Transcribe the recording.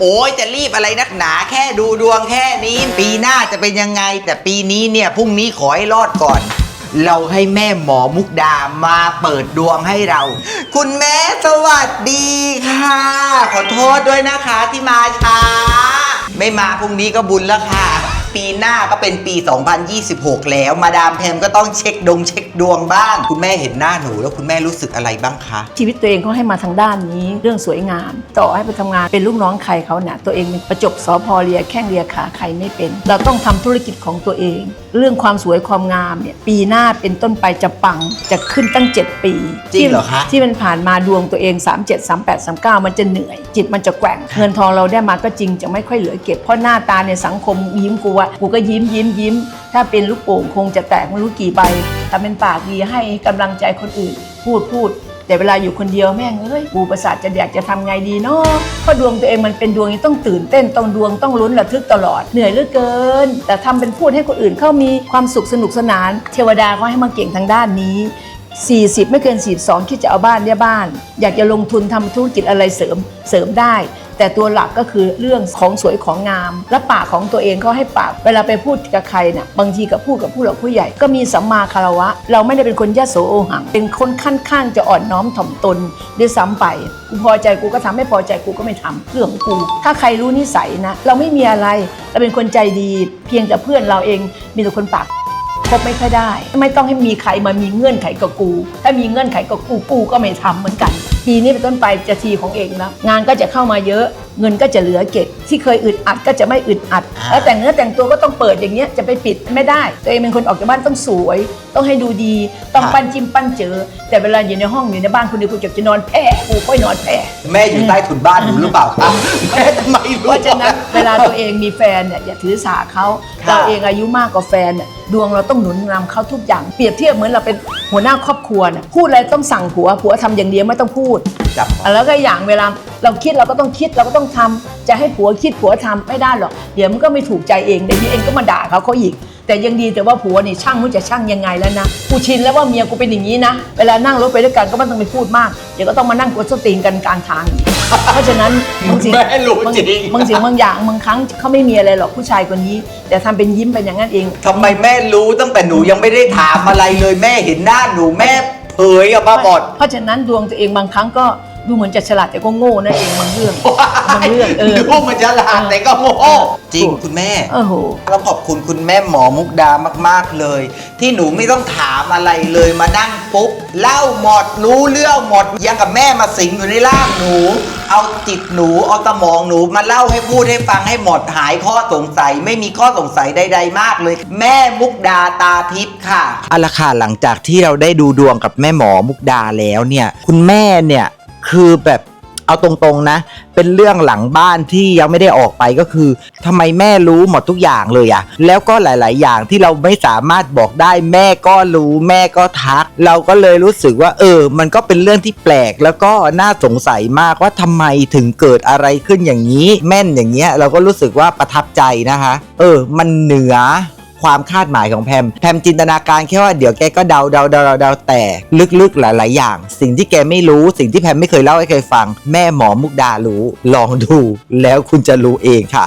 โอ้ยจะรีบอะไรนักหนาแค่ดูดวงแค่นี้ ปีหน้าจะเป็นยังไง แต่ปีนี้เนี่ยพรุ่งนี้ขอให้รอดก่อน เราให้แม่หมอมุกดามาเปิดดวงให้เรา คุณแม่สวัสดีค่ะ ขอโทษด้วยนะคะที่มาช้า ไม่มาพรุ่งนี้ก็บุญแล้วค่ะ ปีหน้าก็เป็นปี 2026 แล้ว มาดามแพมก็ต้องเช็คดงเช็คดวงบ้าง คุณแม่เห็นหน้าหนูแล้วคุณแม่รู้สึกอะไรบ้างคะ ชีวิตตัวเองเขาให้มาทางด้านนี้เรื่องสวยงาม ต่อให้ไปทำงานเป็นลูกน้องใครเขาเนี่ยตัวเองเป็นประจบสอพอเรียแข้งเรียขาใครไม่เป็น เราต้องทำธุรกิจของตัวเอง เรื่องความสวยความงามเนี่ยปีหน้าเป็นต้นไปจะปังจะขึ้นตั้ง 7 ปีจริงเหรอคะ ที่ที่มันผ่านมาดวงตัวเอง 37 38 39 มันจะเหนื่อย จิตมันจะแกว่ง เงินทองเราได้มาก็จริงจะไม่ค่อยเหลือเก็บเพราะหน้าตาในสังคมยิ้มกูว่กูก็ยิ้มยิ้มยิ้ม ถ้าเป็นลูกโป่งคงจะแตกไม่รู้กี่ใบถ้าเป็นปากดีให้กำลังใจคนอื่น พูดพูด แต่เวลาอยู่คนเดียวแม่งเอ้ยกูประสาทจะอยากจะทำไงดีเนาะเพราะดวงตัวเองมันเป็นดวงที่ต้องตื่นเต้นต้องดวงต้องลุ้นระทึกตลอดเหนื่อยเหลือเกิน แต่ทำเป็นพูดให้คนอื่นเขามีความสุขสนุกสนาน เทวดาก็ให้มาเก่งทางด้านนี้ 40 ไม่เกิน 42คิดจะเอาบ้านเนี่ยบ้าน อยากจะลงทุนทำธุรกิจอะไรเสริมเสริมได้ แต่ตัวหลักก็คือเรื่องของสวยของงาม และปากของตัวเองเขาให้ปาก เวลาไปพูดกับใครเนี่ยบางทีกับพูดกับผู้หลักผู้ใหญ่ก็มีสัมมาคารวะ เราไม่ได้เป็นคนยะโสโอหัง เป็นคนขั้นข้างจะอ่อนน้อมถ่อมตนด้วยซ้ำไปกูพอใจกูก็ทำไม่พอใจกูก็ไม่ทำเรื่องของกู ถ้าใครรู้นิสัยนะ เราไม่มีอะไรเราเป็นคนใจดี เพียงแต่เพื่อนเราเองมีแต่คนปาก คบไม่ค่อยได้ ไม่ต้องให้มีใครมามีเงื่อนไขกับกู ถ้ามีเงื่อนไขกับกูกูก็ไม่ทำเหมือนกัน ทีนี้เป็นต้นไปจะทีของเองแล้วงานก็จะเข้ามาเยอะเงินก็จะเหลือเก็บที่เคยอึดอัดก็จะไม่อึดอัดอ่าแล้วแต่งเนื้อแต่งตัวก็ต้องเปิดอย่างเงี้ยจะไปปิดไม่ได้ ตัวเองเป็นคนออกจากบ้านต้องสวย ต้องให้ดูดี ต้องปั้นจิ้มปั้นเจอ แต่เวลาอยู่ในห้องอยู่ในบ้านคนเดียวกูจะจะนอนแผ่กูค่อยนอนแผ่แม่อยู่ใต้ถุนบ้านหนูหรือเปล่าคะแม่ทำไมรู้เพราะฉะนั้นเวลาตัวเองมีแฟนเนี่ยอย่าถือสาเขาค่ะเราเองอายุมากกว่าแฟนเนี่ย ดวงเราต้องหนุนนำเขาทุกอย่าง เปรียบเทียบเหมือนเราเป็นหัวหน้าครอบครัวเนี่ยพูดอะไรต้องสั่งผัวผัวทำอย่างเดียวไม่ต้องพูด จับแล้วก็อย่างเวลาเราคิดเราก็ต้องคิดเราก็ต้องทำจะให้ผัวคิดผัวทำไม่ได้หรอกเดี๋ยวมันก็ไม่ถูกใจเองเดี๋ยวนี้เองก็มาด่าเขาเขาอีก แต่ยังดีแต่ว่าผัวนี่ช่างมันจะช่างยังไงแล้วนะกูชินแล้วว่าเมียกูเป็นอย่างนี้นะ เวลานั่งรถไปด้วยกันก็ไม่ต้องไปพูดมาก เดี๋ยวก็ต้องมานั่งกดสตีนกันกลางทางอีกเพราะฉะนั้นบางสิ่งแม่รู้จริง บางสิ่งบางอย่างบางครั้งเขาไม่มีอะไรหรอกผู้ชายคนนี้ แต่ทำเป็นยิ้มเป็นอย่างนั้นเอง ทำไมแม่รู้ตั้งแต่หนูยังไม่ได้ถามอะไรเลยแม่เห็นหน้าหนูแม่เผยออกมาหมด เพราะฉะนั้นดวงตัวเองบางครั้งก็ ดูเหมือนจะฉลาดแต่ก็โง่นั่นเองบางเรื่องบางเรื่องเออดูมันจะลาดแต่ก็โง่จริงคุณแม่โอ้โหต้องขอบคุณคุณแม่หมอมุกดามากๆเลย ที่หนูไม่ต้องถามอะไรเลยมานั่งปุ๊บเล่าหมดรู้เรื่องหมดยังกับแม่มาสิงอยู่ในร่างหนู เอาจิตหนูเอาสมองหนูมาเล่าให้พูดให้ฟังให้หมดหายข้อสงสัย ไม่มีข้อสงสัยใด ๆ มากเลย แม่มุกดาตาทิพย์ค่ะเอาละค่ะหลังจากที่เราได้ดูดวงกับแม่หมอมุกดาแล้วเนี่ย คุณแม่เนี่ย คือแบบเอาตรงๆนะ เป็นเรื่องหลังบ้านที่ยังไม่ได้ออกไปก็คือทำไมแม่รู้หมดทุกอย่างเลยอะแล้วก็หลาย ๆ อย่างที่เราไม่สามารถบอกได้แม่ก็รู้แม่ก็ทัก เราก็เลยรู้สึกว่า เออ มันก็เป็นเรื่องที่แปลก แล้วก็น่าสงสัยมากว่าทำไมถึงเกิดอะไรขึ้นอย่างนี้ แม่นอย่างเงี้ยเราก็รู้สึกว่าประทับใจนะคะ เออ มันเหนือ ความคาดหมายของแพมแพมจินตนาการแค่ว่าเดี๋ยวแกก็เดาเดาเดาเดาแต่ลึกๆหลายๆอย่าง สิ่งที่แกไม่รู้สิ่งที่แพมไม่เคยเล่าให้ใครฟัง แม่หมอมุกดารู้ ลองดูแล้วคุณจะรู้เองค่ะ